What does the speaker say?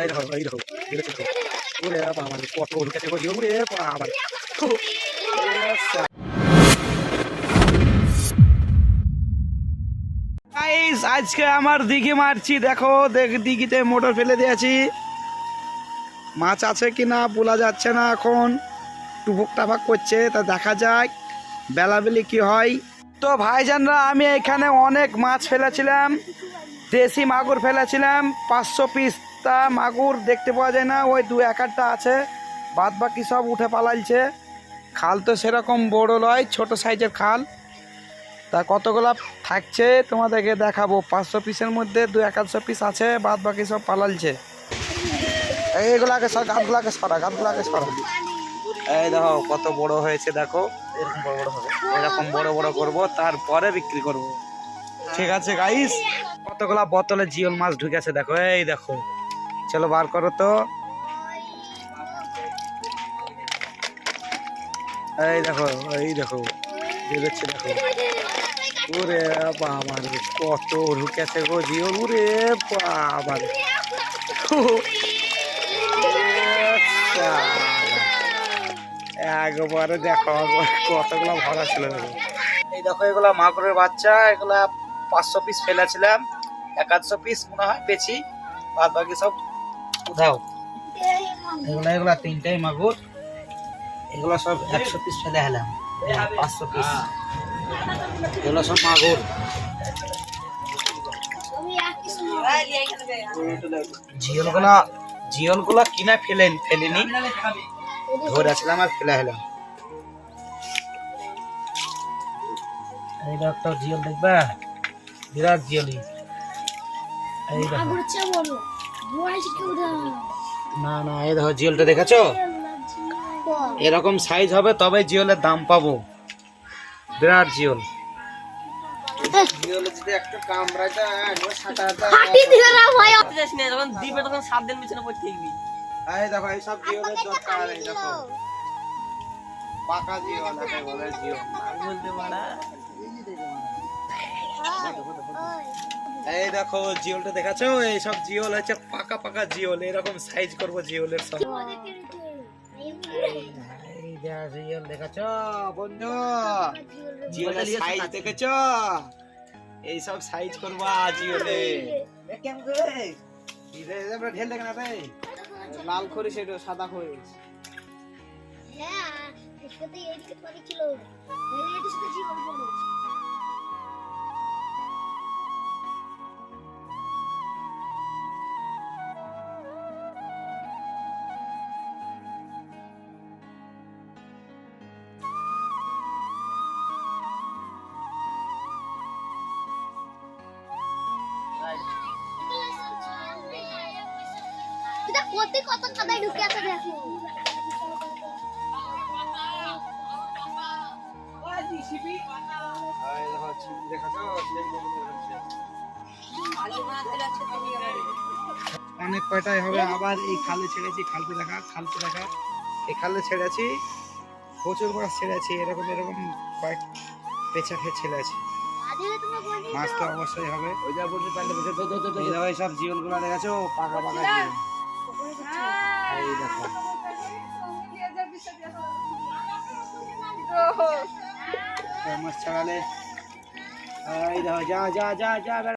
এই দেখো এই দেখো ওরে বাবা কত গো জিও ওরে বাবা। গাইস আজকে আমার দিঘি মারছি, দেখো, দেখ, দিঘিতে মোটর ফেলে দিয়েছি। মাছ আছে কি না বলা যাচ্ছে না এখন। টুপুক টাপাক করছে, তা দেখা যাক বেলাবেলি কি হয়। তো ভাইজানরা, আমি এখানে অনেক মাছ ফেলেছিলাম, দেশি মাগুর ফেলেছিলাম, পাঁচশো পিস তা মাগুর দেখতে পাওয়া যায় না, ওই দু এক আধটা আছে বাদ বাকি সব উঠে পালাইছে। খাল তো সেরকম বড় নয়, ছোট সাইজের খাল। তা কতগুলা থাকছে, তোমাদেরকে দেখাবো। পাঁচশো পিসের মধ্যে দু এক আধশো পিস আছে বাদ বাকি সব পালালছে এইগুলাকে সব গাছগুলাকে সরা গাছগুলাকে সরা। এই দেখো, কত বড় হয়েছে, দেখো। এরকম বড় বড় হবে। এরকম বড় বড় করব, তারপরে বিক্রি করব। ঠিক আছে গাইস কতগুলা বোতলে জিওল মাছ ঢুকেছে, দেখো, এই দেখো। চলো বার করো তো। এই দেখো এই দেখো বেরোচ্ছে দেখো। ওরে বাবা কত ঢুকেছে গো জিওল ওরে বাবা রে একবারে দেখো কতগুলো ভরা ছিল এই দেখো, এগুলা মাগুরের বাচ্চা, এগুলা পাঁচশো পিস ফেলেছিলাম এক আধশো পিস মনে হয় পেছি বাদ বাকি সব উধাও এগুলা এগুলা তিনটাই মাগুর। এগুলো সব একশো পিস ফেলে হেলাম পাঁচশো পিস এগুলো সব মাগুর। জিওলগুলা জিওলগুলা কিনা ফেলেন ফেলেনি। ধরেছিলাম আর ফেলে হেলাম এই দেখো একটা জিওল দেখবা? বিরাট জিওলি এই দেখো। না না এই দেখো জিওলটা দেখেছ? এরকম সাইজ হবে তবে জিওলের দাম পাবো। বিরাট জিওল। জিওলে যদি একটা কামড়া যায় যখন দিবে তখন সাত দিন পিছনে পড়ে থাকবি। দেখো এই সব জিওলের দরকার দেখো। পাকা জিওল বলে জিওল। বলতে পারা। এই দেখো জিওলটা দেখাছো এই সব জিওল হচ্ছে পাকা পাকা জিওল। এরকম সাইজ করব জিওলের সব। এই দেখো জিওল দেখাছো বন্ধু জিওলের সাইজ দেখেছ? এই সব সাইজ করবা জিওলে। ইরে আমরা ঢেল দেখে না রে লাল খড়ি সেটা সাদা খড়ি। কত কত কাদায় ঢুকে আছে দেখো। অনেক কয়টাই হবে আবার এই খালে ছেড়েছি খালতে দেখা খালতে দেখা। এই খালে ছেড়েছি প্রচুর মাছ ছেড়েছি এরকম এরকম কয়েক পেঁচা খেয়ে ছেড়েছি। বলছি মাছ তো অবশ্যই হবে। ওই যা এই সব জিওলগুলো দেখেছ? পাকা পাকা এই মাছ ছাড়ালে যা যা যা যা